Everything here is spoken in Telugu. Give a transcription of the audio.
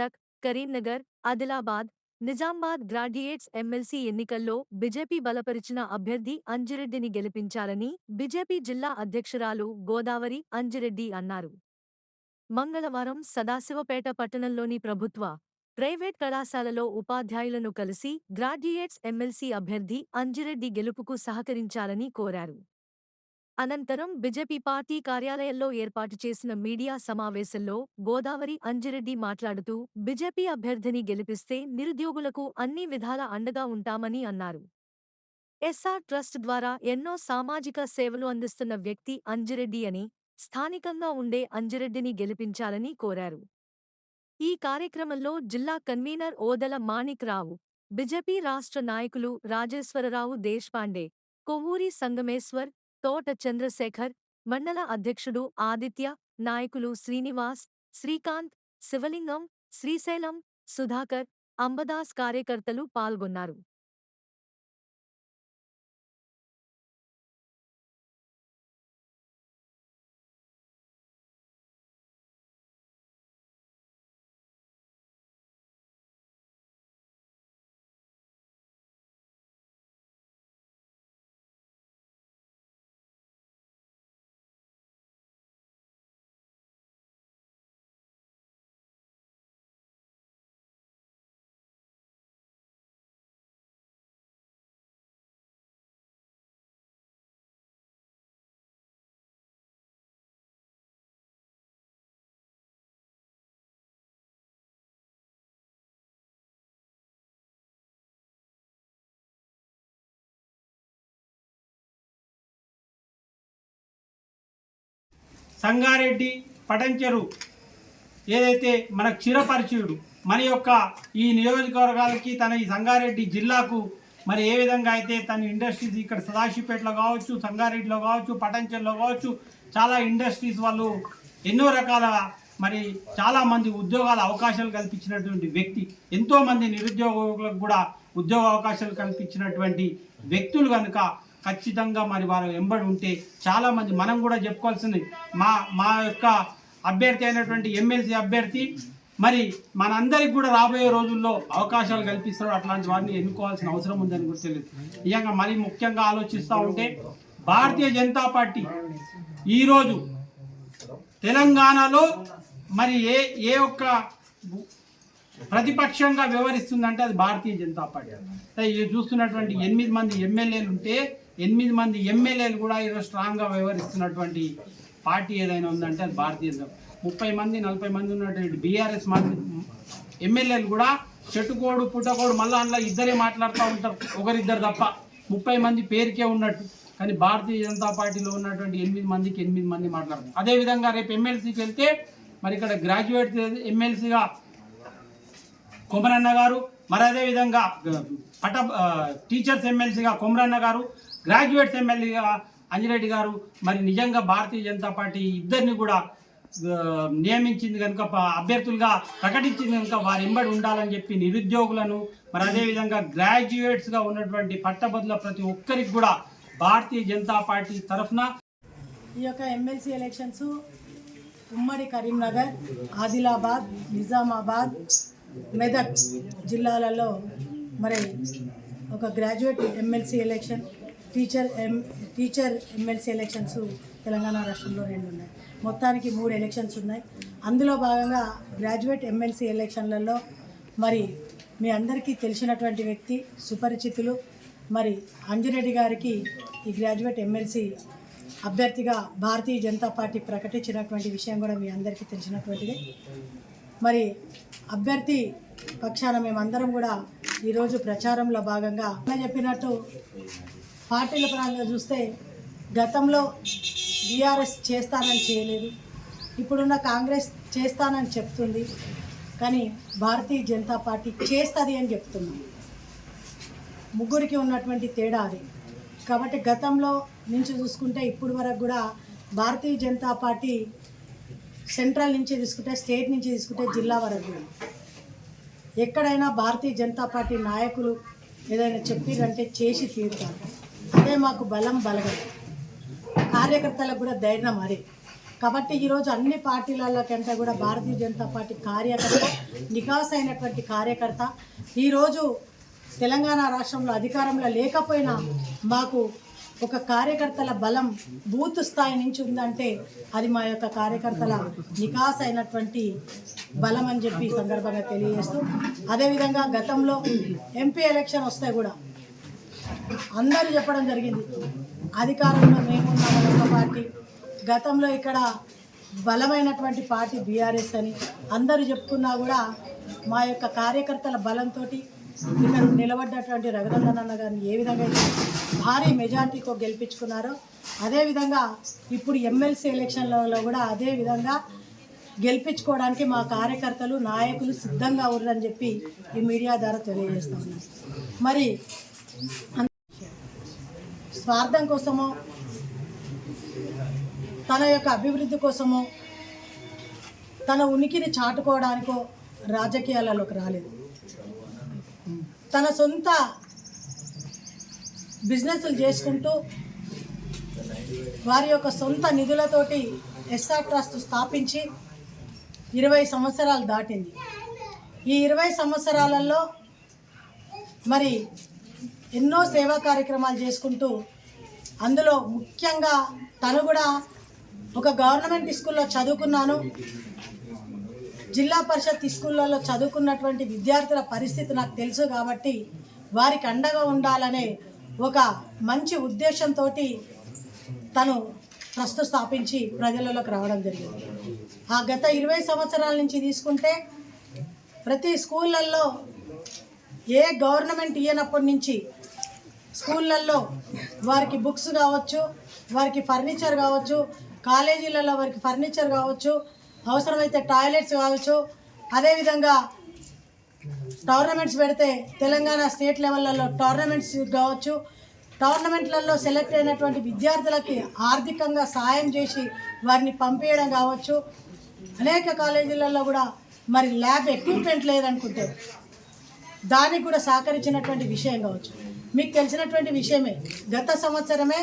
మెదక్ కరీంనగర్ ఆదిలాబాద్ నిజామాబాద్ గ్రాడ్యుయేట్స్ ఎమ్మెల్సీ ఎన్నికల్లో బీజేపీ బలపరిచిన అభ్యర్థి అంజిరెడ్డిని గెలిపించాలని బీజేపీ జిల్లా అధ్యక్షురాలు గోదావరి అంజిరెడ్డి అన్నారు. మంగళవారం సదాశివపేట పట్టణంలోని ప్రభుత్వ ప్రైవేట్ కళాశాలలో ఉపాధ్యాయులను కలిసి గ్రాడ్యుయేట్స్ ఎమ్మెల్సీ అభ్యర్థి అంజిరెడ్డి గెలుపుకు సహకరించాలని కోరారు. అనంతరం బీజేపీ పార్టీ కార్యాలయంలో ఏర్పాటు చేసిన మీడియా సమావేశంలో గోదావరి అంజిరెడ్డి మాట్లాడుతూ బీజేపీ అభ్యర్థిని గెలిపిస్తే నిరుద్యోగులకు అన్ని విధాల అండగా ఉంటామని అన్నారు. ఎస్ఆర్ ట్రస్ట్ ద్వారా ఎన్నో సామాజిక సేవలు అందిస్తున్న వ్యక్తి అంజిరెడ్డి అని స్థానికంగా ఉండే అంజిరెడ్డిని గెలిపించాలని కోరారు. ఈ కార్యక్రమంలో జిల్లా కన్వీనర్ ఓదల మాణిక్ రావు బీజేపీ రాష్ట్ర నాయకులు రాజేశ్వరరావు దేశ్పాండే కొవ్వూరి సంగమేశ్వర్ తోట చంద్రశేఖర్ మండల అధ్యక్షుడు ఆదిత్య నాయకులు శ్రీనివాస్ శ్రీకాంత్ శివలింగం శ్రీశైలం సుధాకర్ అంబదాస్ కార్యకర్తలు పాల్గొన్నారు. సంగారెడ్డి పటంచెరు ఏదైతే మనకు చిరపరిచయుడు మన యొక్క ఈ నియోజకవర్గాలకి తన ఈ సంగారెడ్డి జిల్లాకు మరి ఏ విధంగా అయితే తన ఇండస్ట్రీస్ ఇక్కడ సదాశివపేటలో కావచ్చు సంగారెడ్డిలో కావచ్చు పటంచెరులో కావచ్చు చాలా ఇండస్ట్రీస్ వాళ్ళు ఎన్నో రకాల మరి చాలామంది ఉద్యోగాల అవకాశాలు కల్పించినటువంటి వ్యక్తి ఎంతోమంది నిరుద్యోగులకు కూడా ఉద్యోగ అవకాశాలు కల్పించినటువంటి వ్యక్తులు కనుక ఖచ్చితంగా మరి వారు ఎంబడి ఉంటే చాలామంది మనం కూడా చెప్పుకోవాల్సింది మా మా యొక్క అభ్యర్థి అయినటువంటి ఎమ్మెల్సీ అభ్యర్థి మరి మనందరికి కూడా రాబోయే రోజుల్లో అవకాశాలు కల్పిస్తారు అట్లాంటి వారిని ఎన్నుకోవాల్సిన అవసరం ఉందని కూడా తెలియదు. నిజంగా మరి ముఖ్యంగా ఆలోచిస్తూ ఉంటే భారతీయ జనతా పార్టీ ఈరోజు తెలంగాణలో మరి ఏ ఏ ఒక్క ప్రతిపక్షంగా వ్యవహరిస్తుందంటే అది భారతీయ జనతా పార్టీ. చూస్తున్నటువంటి ఎనిమిది మంది ఎమ్మెల్యేలు ఉంటే ఎనిమిది మంది ఎమ్మెల్యేలు కూడా ఈరోజు స్ట్రాంగ్గా వ్యవహరిస్తున్నటువంటి పార్టీ ఏదైనా ఉందంటే అది భారతీయ జనతా ముప్పై మంది నలభై మంది ఉన్నటువంటి బీఆర్ఎస్ మంది ఎమ్మెల్యేలు కూడా చెట్టుకోడు పుట్టకోడు మళ్ళీ అందులో ఇద్దరే మాట్లాడుతూ ఉంటారు ఒకరిద్దరు తప్ప. ముప్పై మంది పేరుకే ఉన్నట్టు. కానీ భారతీయ జనతా పార్టీలో ఉన్నటువంటి ఎనిమిది మందికి ఎనిమిది మంది మాట్లాడతారు. అదేవిధంగా రేపు ఎమ్మెల్సీకి వెళ్తే మరి ఇక్కడ గ్రాడ్యుయేట్ ఎమ్మెల్సీగా కొమరన్న గారు మరి అదేవిధంగా పట టీచర్స్ ఎమ్మెల్సీగా కొమరన్న గారు గ్రాడ్యుయేట్స్ ఎమ్మెల్యేగా అంజిరెడ్డి గారు మరి నిజంగా భారతీయ జనతా పార్టీ ఇద్దరిని కూడా నియమించింది కనుక అభ్యర్థులుగా ప్రకటించింది కనుక వారి ఎంబడి ఉండాలని చెప్పి నిరుద్యోగులను మరి అదేవిధంగా గ్రాడ్యుయేట్స్గా ఉన్నటువంటి పట్టభద్రుల ప్రతి ఒక్కరికి కూడా భారతీయ జనతా పార్టీ తరఫున ఈ యొక్క ఎమ్మెల్సీ ఎలక్షన్స్ ఉమ్మడి కరీంనగర్ ఆదిలాబాద్ నిజామాబాద్ మెదక్ జిల్లాలలో మరి ఒక graduate MLC election teacher M teacher MLC elections Telangana రాష్ట్రంలో రెండు ఉన్నాయి. మొత్తానికి మూడు ఎలక్షన్స్ ఉన్నాయి. అందులో భాగంగా గ్రాడ్యుయేట్ ఎమ్మెల్సీ ఎలక్షన్లలో మరి మీ అందరికీ తెలిసినటువంటి వ్యక్తి సుపరిచితులు మరి అంజిరెడ్డి గారికి ఈ గ్రాడ్యుయేట్ ఎమ్మెల్సీ అభ్యర్థిగా భారతీయ జనతా పార్టీ ప్రకటించినటువంటి విషయం కూడా మీ అందరికీ తెలిసినటువంటిదే. మరి అభ్యర్థి పక్షాన మేమందరం కూడా ఈరోజు ప్రచారంలో భాగంగా చెప్పినట్టు పార్టీల పరంగా చూస్తే గతంలో బీఆర్ఎస్ చేస్తానని చేయలేదు. ఇప్పుడున్న కాంగ్రెస్ చేస్తానని చెప్తుంది. కానీ భారతీయ జనతా పార్టీ చేస్తుంది అని చెప్తున్నాం. ముగ్గురికి ఉన్నటువంటి తేడా అది. కాబట్టి గతంలో నుంచి చూసుకుంటే ఇప్పుడు వరకు కూడా భారతీయ జనతా పార్టీ సెంట్రల్ నుంచి తీసుకుంటే స్టేట్ నుంచి తీసుకుంటే జిల్లా వరకు కూడా. ఎక్కడైనా భారతీయ జనతా పార్టీ నాయకులు ఏదైనా చెప్పిరంటే చేసి తీరుతారు. అదే మాకు బలం బలగం. కార్యకర్తలకు కూడా ధైర్యం అదే కాబట్టి ఈరోజు అన్ని పార్టీలలో కంటే కూడా భారతీయ జనతా పార్టీ కార్యకర్త నికాస్ అయినటువంటి కార్యకర్త ఈరోజు తెలంగాణ రాష్ట్రంలో అధికారంలో లేకపోయినా మాకు ఒక కార్యకర్తల బలం బూత్ స్థాయి నుంచి ఉందంటే అది మా యొక్క కార్యకర్తల నికాస్ అయినటువంటి బలం అని చెప్పి సందర్భంగా తెలియజేస్తూ అదేవిధంగా గతంలో ఎంపీ ఎలక్షన్ వస్తే కూడా అందరూ చెప్పడం జరిగింది. అధికారంలో మేమున్నామని ఒక పార్టీ. గతంలో ఇక్కడ బలమైనటువంటి పార్టీ బీఆర్ఎస్ అని అందరూ చెప్పుకున్నా కూడా మా యొక్క కార్యకర్తల బలంతో ఇక్కడ నిలబడ్డటువంటి రఘునందన్ అన్న గారిని ఏ విధంగా అయితే భారీ మెజార్టీతో గెలిపించుకున్నారో అదేవిధంగా ఇప్పుడు ఎమ్మెల్సీ ఎలక్షన్లలో కూడా అదే విధంగా గెలిపించుకోవడానికి మా కార్యకర్తలు నాయకులు సిద్ధంగా ఉన్నారని చెప్పి ఈ మీడియా ద్వారా తెలియజేస్తా మరి స్వార్థం కోసమో తన యొక్క అభివృద్ధి కోసమో తన ఉనికిని చాటుకోవడానికో రాజకీయాలలోకి రాలేదు. తన సొంత బిజినెస్లు చేసుకుంటూ వారి యొక్క సొంత నిధులతోటి ఎస్ఆర్ ట్రస్ట్ స్థాపించి ఇరవై సంవత్సరాలు దాటింది. ఈ ఇరవై సంవత్సరాలలో మరి ఎన్నో సేవా కార్యక్రమాలు చేసుకుంటూ అందులో ముఖ్యంగా తను కూడా ఒక గవర్నమెంట్ స్కూల్లో చదువుకున్నాను. జిల్లా పరిషత్ స్కూళ్ళలో చదువుకున్నటువంటి విద్యార్థుల పరిస్థితి నాకు తెలుసు కాబట్టి వారికి అండగా ఉండాలనే ఒక మంచి ఉద్దేశంతో తను ట్రస్ట్ స్థాపించి ప్రజలలోకి రావడం జరిగింది. ఆ గత ఇరవై సంవత్సరాల నుంచి తీసుకుంటే ప్రతి స్కూళ్ళల్లో ఏ గవర్నమెంట్ ఇయ్యనప్పటి నుంచి స్కూళ్ళల్లో వారికి బుక్స్ కావచ్చు వారికి ఫర్నిచర్ కావచ్చు కాలేజీలలో వారికి ఫర్నిచర్ కావచ్చు అవసరమైతే టాయిలెట్స్ కావచ్చు. అదేవిధంగా టోర్నమెంట్స్ పెడితే తెలంగాణ స్టేట్ లెవెల్లలో టోర్నమెంట్స్ కావచ్చు. టోర్నమెంట్లలో సెలెక్ట్ అయినటువంటి విద్యార్థులకి ఆర్థికంగా సాయం చేసి వారిని పంపించడం కావచ్చు. అనేక కాలేజీలలో కూడా మరి ల్యాబ్ ఎక్విప్మెంట్ లేదనుకుంటే దానికి కూడా సహకరించినటువంటి విషయం కావచ్చు. మీకు తెలిసినటువంటి విషయమే. గత సంవత్సరమే